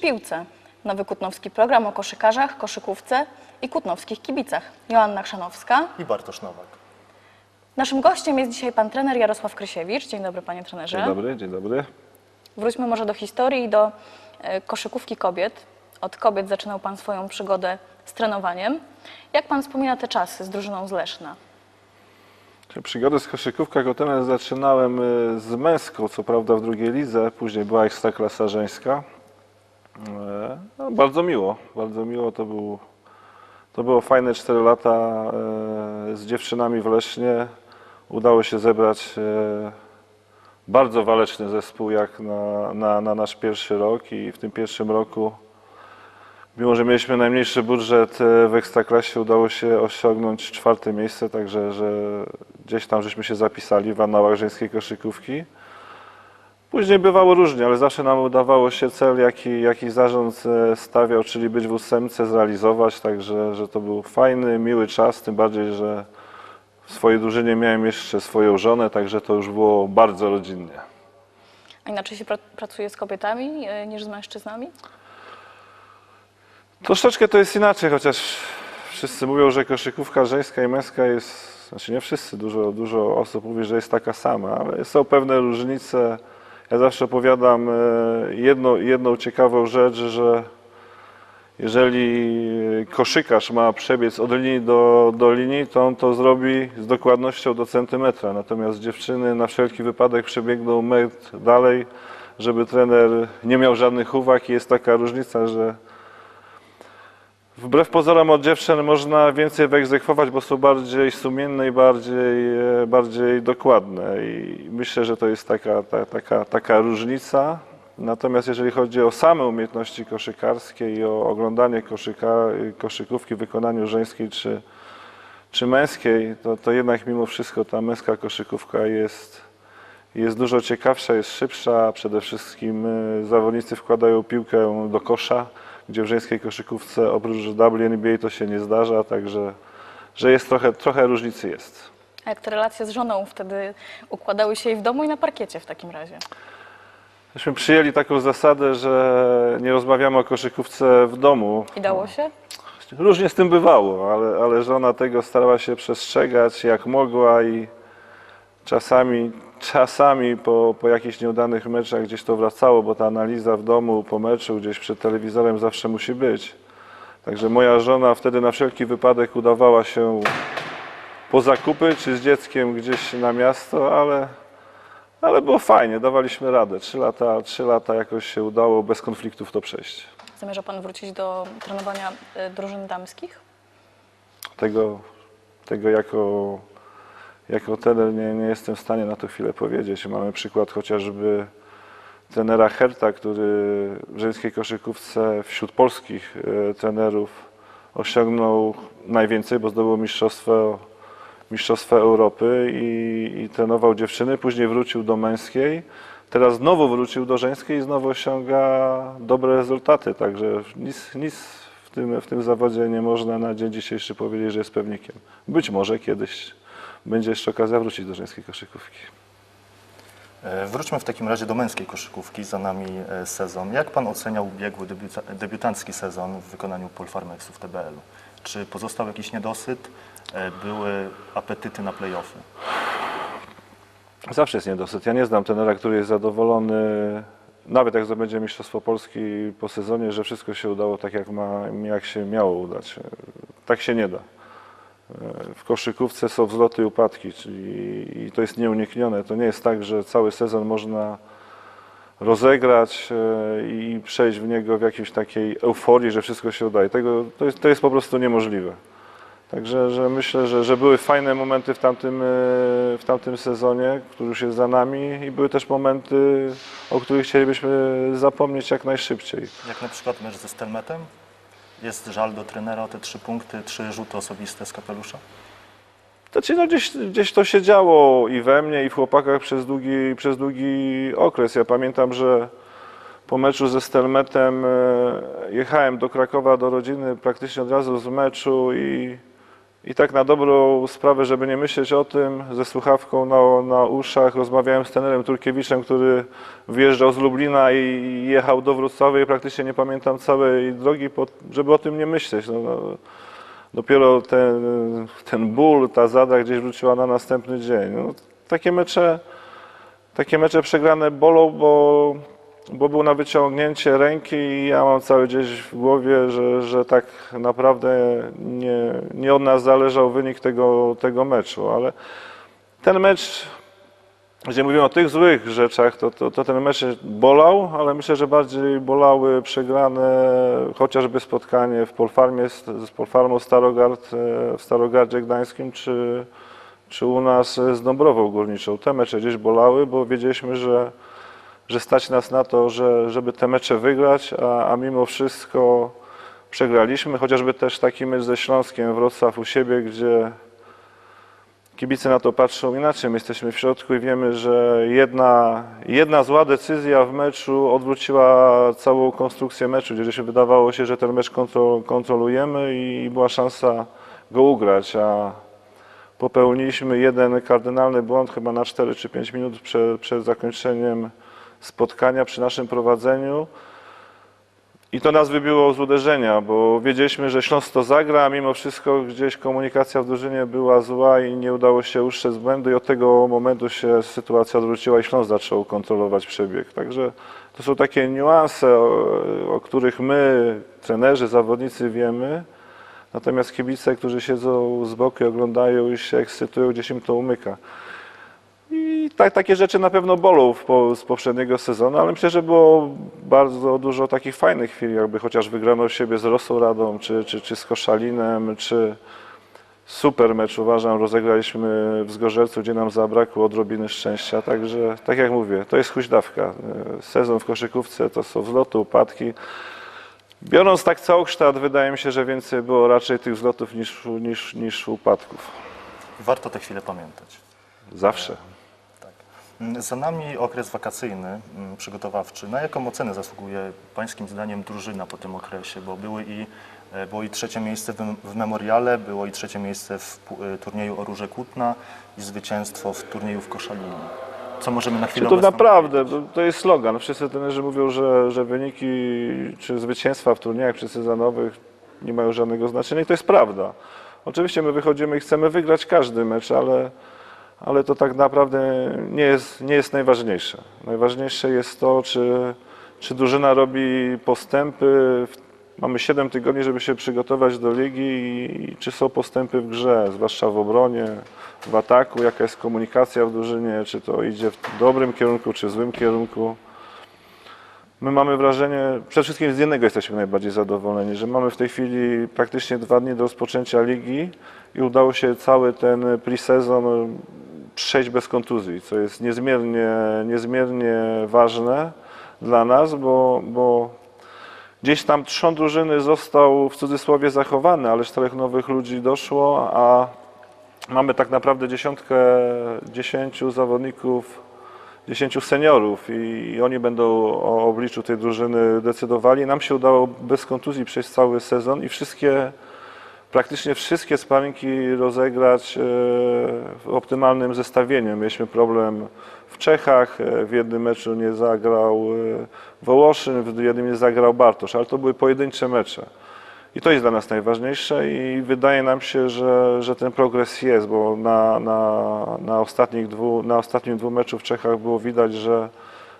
piłce. Nowy kutnowski program o koszykarzach, koszykówce i kutnowskich kibicach. Joanna Chrzanowska. i Bartosz Nowak. Naszym gościem jest dzisiaj pan trener Jarosław Krysiewicz. Dzień dobry panie trenerze. Dzień dobry, dzień dobry. Wróćmy może do historii i do e, koszykówki kobiet. Od kobiet zaczynał pan swoją przygodę z trenowaniem. Jak pan wspomina te czasy z drużyną z Leszna? Przygodę z koszykówką jako zaczynałem y, z męską, co prawda w drugiej lidze, później była ekstraklasa żeńska. E, No, bardzo miło, bardzo miło. To, był, to było fajne 4 lata e, z dziewczynami w Lesznie. Udało się zebrać e, bardzo waleczny zespół jak na, na, na nasz pierwszy rok i w tym pierwszym roku Mimo, że mieliśmy najmniejszy budżet w Ekstraklasie, udało się osiągnąć czwarte miejsce, także że gdzieś tam żeśmy się zapisali w annałach żeńskiej koszykówki. Później bywało różnie, ale zawsze nam udawało się cel, jaki, jaki zarząd e, stawiał, czyli być w ósemce, zrealizować, także że to był fajny, miły czas, tym bardziej, że w swojej drużynie miałem jeszcze swoją żonę, także to już było bardzo rodzinnie. A inaczej się pra- pracuje z kobietami e, niż z mężczyznami? Troszeczkę to jest inaczej, chociaż wszyscy mówią, że koszykówka żeńska i męska jest, znaczy nie wszyscy, dużo, dużo osób mówi, że jest taka sama, ale są pewne różnice. Ja zawsze opowiadam e, jedno, jedną ciekawą rzecz, że jeżeli koszykarz ma przebiec od linii do, do linii, to on to zrobi z dokładnością do centymetra. Natomiast dziewczyny na wszelki wypadek przebiegną metr dalej, żeby trener nie miał żadnych uwag i jest taka różnica, że Wbrew pozorom od dziewczyn można więcej wyegzekwować, bo są bardziej sumienne i bardziej, e, bardziej dokładne. I myślę, że to jest taka, ta, taka, taka różnica. Natomiast jeżeli chodzi o same umiejętności koszykarskie i o oglądanie koszyka, koszykówki w wykonaniu żeńskiej czy, czy męskiej, to, to jednak mimo wszystko ta męska koszykówka jest, jest dużo ciekawsza, jest szybsza. Przede wszystkim e, zawodnicy wkładają piłkę do kosza, gdzie w żeńskiej koszykówce oprócz WNBA to się nie zdarza, także że jest trochę, trochę różnicy jest. A jak te relacje z żoną wtedy układały się i w domu, i na parkiecie w takim razie? Myśmy przyjęli taką zasadę, że nie rozmawiamy o koszykówce w domu. I dało się? Różnie z tym bywało, ale, ale żona tego starała się przestrzegać jak mogła i czasami, czasami po, po jakichś nieudanych meczach gdzieś to wracało, bo ta analiza w domu po meczu gdzieś przed telewizorem zawsze musi być. Także moja żona wtedy na wszelki wypadek udawała się po zakupy czy z dzieckiem gdzieś na miasto, ale, ale było fajnie, dawaliśmy radę. Trzy lata, trzy lata jakoś się udało bez konfliktów to przejść. Zamierza pan wrócić do trenowania e, drużyn damskich? Tego, tego jako, jako trener nie, nie jestem w stanie na to chwilę powiedzieć. Mamy przykład chociażby trenera Herta, który w żeńskiej koszykówce wśród polskich e, trenerów osiągnął najwięcej, bo zdobył mistrzostwo, mistrzostwo Europy i, i trenował dziewczyny. Później wrócił do męskiej. Teraz znowu wrócił do żeńskiej i znowu osiąga dobre rezultaty. Także nic, nic w, tym, w tym zawodzie nie można na dzień dzisiejszy powiedzieć, że jest pewnikiem. Być może kiedyś będzie jeszcze okazja wrócić do żeńskiej koszykówki. E, Wróćmy w takim razie do męskiej koszykówki. Za nami e, sezon. Jak pan oceniał ubiegły debiuta- debiutancki sezon w wykonaniu Polfarmexu w TBL-u? Czy pozostał jakiś niedosyt? E, Były apetyty na play-offy? Zawsze jest niedosyt. Ja nie znam trenera, który jest zadowolony, nawet jak zdobędzie Mistrzostwo Polski po sezonie, że wszystko się udało tak, jak, ma, jak się miało udać. Tak się nie da. W koszykówce są wzloty i upadki, czyli i to jest nieuniknione. To nie jest tak, że cały sezon można rozegrać e, i przejść w niego w jakiejś takiej euforii, że wszystko się udaje. Tego, to, jest, to jest po prostu niemożliwe. Także że myślę, że, że były fajne momenty w tamtym, e, w tamtym sezonie, który już jest za nami i były też momenty, o których chcielibyśmy zapomnieć jak najszybciej. Jak na przykład mecz ze Stelmetem? Jest żal do trenera o te trzy punkty, trzy rzuty osobiste z kapelusza? Znaczy, no gdzieś, gdzieś to się działo i we mnie, i w chłopakach przez długi, przez długi okres. Ja pamiętam, że po meczu ze Stelmetem e, jechałem do Krakowa, do rodziny praktycznie od razu z meczu i, I tak na dobrą sprawę, żeby nie myśleć o tym, ze słuchawką na, na uszach rozmawiałem z trenerem Turkiewiczem, który wyjeżdżał z Lublina i jechał do Wrocławia i praktycznie nie pamiętam całej drogi, po- żeby o tym nie myśleć. No, no, dopiero ten, ten ból, ta zada gdzieś wróciła na następny dzień. No, takie mecze, takie mecze przegrane bolą, bo, bo był na wyciągnięcie ręki i ja mam cały gdzieś w głowie, że, że tak naprawdę nie, nie od nas zależał wynik tego, tego meczu, ale ten mecz, gdzie mówimy o tych złych rzeczach, to, to, to ten mecz bolał, ale myślę, że bardziej bolały przegrane chociażby spotkanie w Polfarmie z, Polfarmą Starogard e, w Starogardzie Gdańskim, czy, czy u nas z Dąbrową Górniczą. Te mecze gdzieś bolały, bo wiedzieliśmy, że, że stać nas na to, że, żeby te mecze wygrać, a, a mimo wszystko przegraliśmy. Chociażby też taki mecz ze Śląskiem Wrocław u siebie, gdzie kibice na to patrzą inaczej. My jesteśmy w środku i wiemy, że jedna, jedna zła decyzja w meczu odwróciła całą konstrukcję meczu, gdzie się wydawało się, że ten mecz kontro, kontrolujemy i była szansa go ugrać, a popełniliśmy jeden kardynalny błąd chyba na 4 czy 5 minut przed, przed zakończeniem spotkania przy naszym prowadzeniu. I to nas wybiło z uderzenia, bo wiedzieliśmy, że Śląsk to zagra, a mimo wszystko gdzieś komunikacja w drużynie była zła i nie udało się ustrzec błędu i od tego momentu się sytuacja odwróciła i Śląsk zaczął kontrolować przebieg. Także to są takie niuanse, o, o których my, trenerzy, zawodnicy wiemy, natomiast kibice, którzy siedzą z boku i oglądają i się ekscytują, gdzieś im to umyka. Tak, takie rzeczy na pewno bolą po, z poprzedniego sezonu, ale myślę, że było bardzo dużo takich fajnych chwil, jakby chociaż wygrano siebie z Rosą Radą, czy, czy, czy z Koszalinem, czy super mecz uważam, rozegraliśmy w Zgorzelcu, gdzie nam zabrakło odrobiny szczęścia, także tak jak mówię, to jest huśdawka. E, Sezon w koszykówce to są wzloty, upadki. Biorąc tak całokształt, wydaje mi się, że więcej było raczej tych wzlotów niż, niż, niż upadków. Warto te chwile pamiętać. Zawsze. Mm, Za nami okres wakacyjny, mm, przygotowawczy. Na jaką ocenę zasługuje Pańskim zdaniem drużyna po tym okresie? Bo były i, e, było i trzecie miejsce w, Memoriale, było i trzecie miejsce w e, turnieju o Róże Kłutna i zwycięstwo w turnieju w Koszalinie. Co możemy na chwilę Czy to naprawdę, to jest slogan. Wszyscy trenerzy mówią, że, że wyniki czy zwycięstwa w turniejach przysezonowych nie mają żadnego znaczenia i to jest prawda. Oczywiście my wychodzimy i chcemy wygrać każdy mecz, ale, ale to tak naprawdę nie jest, nie jest najważniejsze. Najważniejsze jest to, czy, czy drużyna robi postępy. Mamy 7 tygodni, żeby się przygotować do ligi i, i czy są postępy w grze, zwłaszcza w obronie, w ataku, jaka jest komunikacja w drużynie, czy to idzie w dobrym kierunku, czy w złym kierunku. My mamy wrażenie, przede wszystkim z jednego jesteśmy najbardziej zadowoleni, że mamy w tej chwili praktycznie dwa dni do rozpoczęcia ligi i udało się cały ten pre-sezon przejść bez kontuzji, co jest niezmiernie, niezmiernie ważne dla nas, bo, bo gdzieś tam trzon drużyny został w cudzysłowie zachowany, ale czterech nowych ludzi doszło, a mamy tak naprawdę dziesiątkę, dziesięciu zawodników 10 seniorów i, i oni będą o obliczu tej drużyny decydowali. Nam się udało bez kontuzji przejść cały sezon i wszystkie, praktycznie wszystkie sparingi rozegrać e, w optymalnym zestawieniu. Mieliśmy problem w Czechach, e, w jednym meczu nie zagrał e, Wołoszyn, w jednym nie zagrał Bartosz, ale to były pojedyncze mecze. I to jest dla nas najważniejsze i wydaje nam się, że, że ten progres jest, bo na, na, na, ostatnich dwu, na ostatnim dwóch meczu w Czechach było widać, że,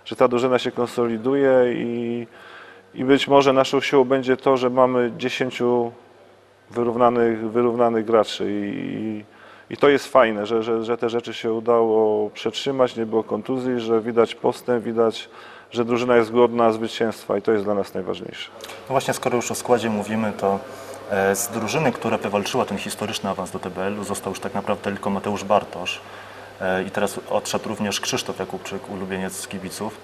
że ta drużyna się konsoliduje i, i być może naszą siłą będzie to, że mamy 10 wyrównanych, wyrównanych graczy i, i to jest fajne, że, że, że te rzeczy się udało przetrzymać, nie było kontuzji, że widać postęp, widać, że drużyna jest głodna zwycięstwa i to jest dla nas najważniejsze. No właśnie, skoro już o składzie mówimy, to e, z drużyny, która wywalczyła ten historyczny awans do TBL-u, został już tak naprawdę tylko Mateusz Bartosz. E, I teraz odszedł również Krzysztof Jakubczyk, ulubieniec kibiców.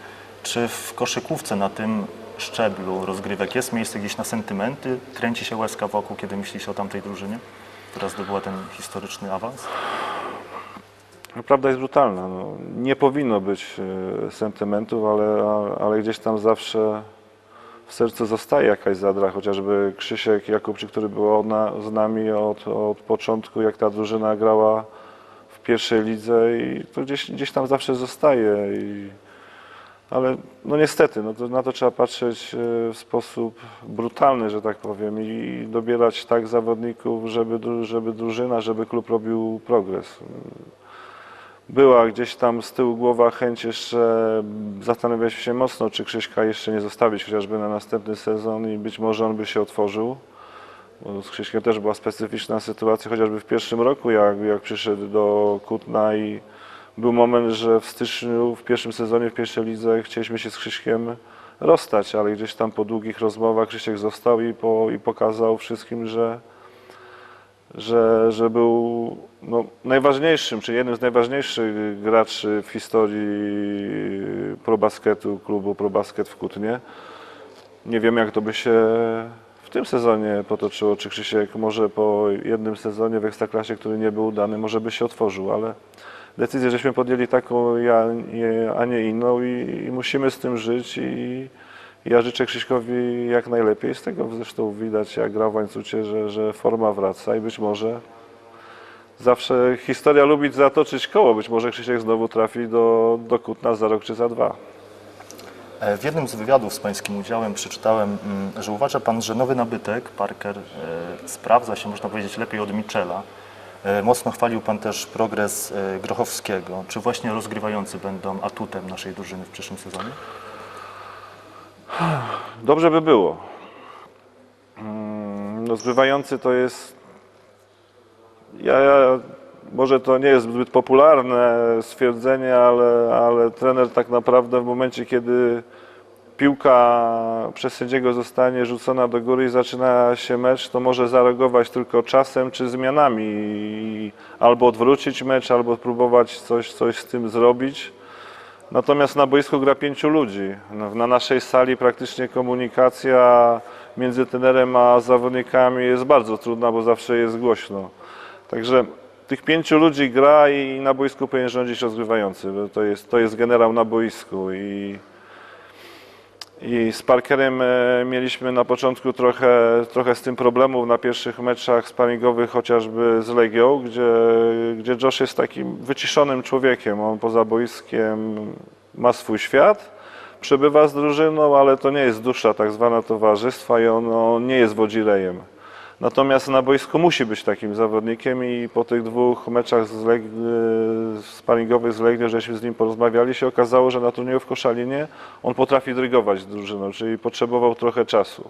Czy w koszykówce na tym szczeblu rozgrywek jest miejsce gdzieś na sentymenty? Kręci się łezka wokół, kiedy myśli się o tamtej drużynie, która zdobyła ten historyczny awans? No, Prawda jest brutalna. No, nie powinno być e, sentymentów, ale, ale gdzieś tam zawsze, w sercu zostaje jakaś zadra, chociażby Krzysiek Jakubczyk, który był na, z nami od, od początku, jak ta drużyna grała w pierwszej lidze i to gdzieś, gdzieś tam zawsze zostaje. I, ale no niestety, no to, na to trzeba patrzeć e, w sposób brutalny, że tak powiem, i dobierać tak zawodników, żeby, żeby drużyna, żeby klub robił progres. Była gdzieś tam z tyłu głowa chęć jeszcze zastanawiać się mocno, czy Krzyśka jeszcze nie zostawić chociażby na następny sezon i być może on by się otworzył. Bo z Krzyśkiem też była specyficzna sytuacja, chociażby w pierwszym roku, jak, jak przyszedł do Kutna i był moment, że w styczniu, w pierwszym sezonie, w pierwszej lidze chcieliśmy się z Krzyśkiem rozstać, ale gdzieś tam po długich rozmowach Krzysiek został i, po, i pokazał wszystkim, że, że, że był no, najważniejszym, czy jednym z najważniejszych graczy w historii probasketu, klubu ProBasket w Kutnie. Nie wiem, jak to by się w tym sezonie potoczyło, czy Krzysiek może po jednym sezonie w Ekstraklasie, który nie był udany, może by się otworzył, ale decyzję żeśmy podjęli taką, a nie inną i, i musimy z tym żyć i ja życzę Krzyśkowi jak najlepiej. Z tego zresztą widać, jak gra w łańcucie, że, że forma wraca i być może zawsze historia lubi zatoczyć koło. Być może Krzysiek znowu trafi do, do Kutna za rok czy za dwa. E, W jednym z wywiadów z Pańskim udziałem przeczytałem, mm, że uważa Pan, że nowy nabytek, Parker, e, sprawdza się, można powiedzieć, lepiej od Michela. E, Mocno chwalił Pan też progres e, Grochowskiego. Czy właśnie rozgrywający będą atutem naszej drużyny w przyszłym sezonie? Dobrze by było. Mm, No, to jest. Ja, ja, może to nie jest zbyt popularne stwierdzenie, ale, ale trener tak naprawdę w momencie, kiedy piłka przez sędziego zostanie rzucona do góry i zaczyna się mecz, to może zareagować tylko czasem czy zmianami. Albo odwrócić mecz, albo próbować coś, coś z tym zrobić. Natomiast na boisku gra pięciu ludzi. No, Na naszej sali praktycznie komunikacja między trenerem a zawodnikami jest bardzo trudna, bo zawsze jest głośno. Także tych pięciu ludzi gra i na boisku powinien rządzić rozgrywający. To jest, to jest generał na boisku i, i z Parkerem e, mieliśmy na początku trochę, trochę z tym problemów na pierwszych meczach sparingowych, chociażby z Legią, gdzie, gdzie Josh jest takim wyciszonym człowiekiem. On poza boiskiem ma swój świat, przebywa z drużyną, ale to nie jest dusza tak zwana towarzystwa i on, on nie jest wodzirejem. Natomiast na boisku musi być takim zawodnikiem i po tych dwóch meczach z Leg- e, sparingowych z Legią, żeśmy z nim porozmawiali, się okazało, że na turnieju w Koszalinie on potrafi drygować drużyną, czyli potrzebował trochę czasu.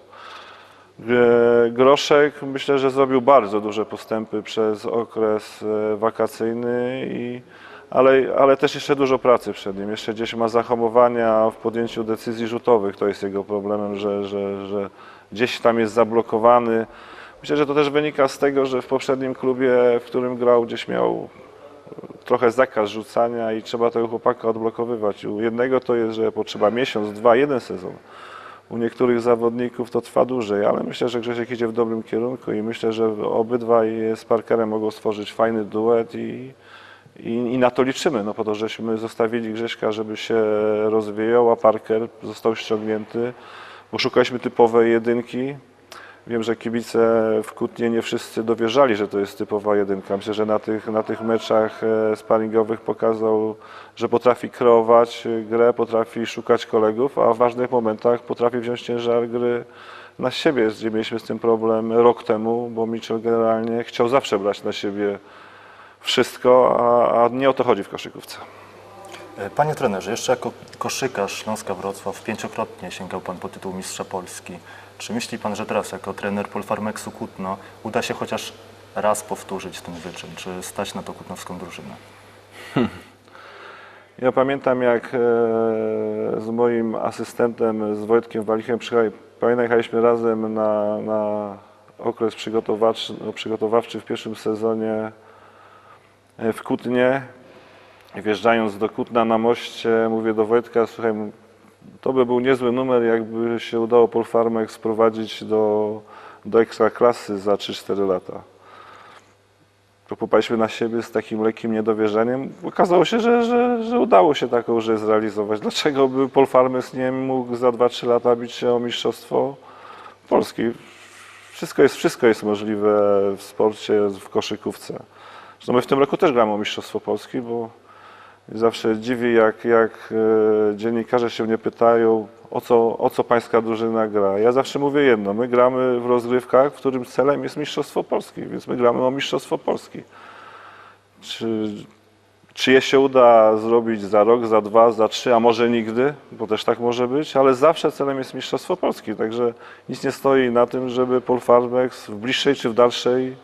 Groszek myślę, że zrobił bardzo duże postępy przez okres e, wakacyjny, i, ale, ale też jeszcze dużo pracy przed nim. Jeszcze gdzieś ma zahamowania w podjęciu decyzji rzutowych. To jest jego problemem, że, że, że gdzieś tam jest zablokowany. Myślę, że to też wynika z tego, że w poprzednim klubie, w którym grał, gdzieś miał trochę zakaz rzucania i trzeba tego chłopaka odblokowywać. U jednego to jest, że potrzeba miesiąc, dwa, jeden sezon. U niektórych zawodników to trwa dłużej, ale myślę, że Grzesiek idzie w dobrym kierunku i myślę, że obydwaj z Parkerem mogą stworzyć fajny duet i, i, i na to liczymy, no po to, żeśmy zostawili Grześka, żeby się rozwijał, a Parker został ściągnięty, bo szukaliśmy typowej jedynki. Wiem, że kibice w Kutnie nie wszyscy dowierzali, że to jest typowa jedynka. Myślę, że na tych, na tych meczach e, sparingowych pokazał, że potrafi kreować e, grę, potrafi szukać kolegów, a w ważnych momentach potrafi wziąć ciężar gry na siebie. Gdzie mieliśmy z tym problem rok temu, bo Mitchell generalnie chciał zawsze brać na siebie wszystko, a, a nie o to chodzi w koszykówce. E, Panie trenerze, jeszcze jako koszykarz Śląska Wrocław pięciokrotnie sięgał Pan po tytuł Mistrza Polski. Czy myśli Pan, że teraz jako trener Polfarmeksu Kutno uda się chociaż raz powtórzyć ten wyczyn? Czy stać na to kutnowską drużynę? Ja pamiętam, jak e, z moim asystentem, z Wojtkiem Walichem, przyjechali- razem na, na okres przygotowawczy, no, przygotowawczy w pierwszym sezonie e, w Kutnie. Wjeżdżając do Kutna na moście, mówię do Wojtka, słuchaj, to by był niezły numer, jakby się udało Polfarmek sprowadzić do, do ekstraklasy za 3-4 lata. to popatrzmy na siebie z takim lekkim niedowierzeniem. Okazało się, że, że, że udało się taką rzecz zrealizować. Dlaczego by Paul Farmes nie mógł za 2-3 lata bić się o mistrzostwo Polski? Wszystko jest, wszystko jest możliwe w sporcie, w koszykówce. Zresztą my w tym roku też gramy o mistrzostwo Polski, bo zawsze dziwi, jak, jak e, dziennikarze się mnie pytają, o co, o co pańska drużyna gra. Ja zawsze mówię jedno, my gramy w rozgrywkach, w którym celem jest mistrzostwo Polski, więc my gramy o mistrzostwo Polski. Czy, czy je się uda zrobić za rok, za dwa, za trzy, a może nigdy, bo też tak może być, ale zawsze celem jest mistrzostwo Polski, także nic nie stoi na tym, żeby Paul Farmex w bliższej czy w dalszej,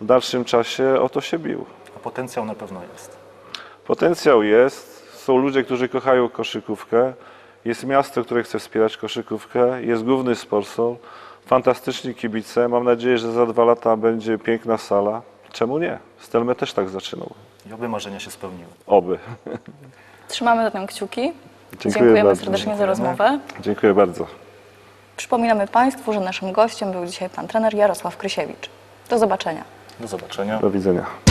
w dalszym czasie o to się bił. A potencjał na pewno jest. Potencjał jest, są ludzie, którzy kochają koszykówkę, jest miasto, które chce wspierać koszykówkę, jest główny sponsor, fantastyczni kibice. Mam nadzieję, że za dwa lata będzie piękna sala. Czemu nie? Stelme też tak zaczynał. I oby marzenia się spełniły. Oby. Trzymamy za tym kciuki. Dziękuję Dziękujemy bardzo. serdecznie za rozmowę. Dziękuję bardzo. Przypominamy Państwu, że naszym gościem był dzisiaj pan trener Jarosław Krysiewicz. Do zobaczenia. Do zobaczenia. Do widzenia.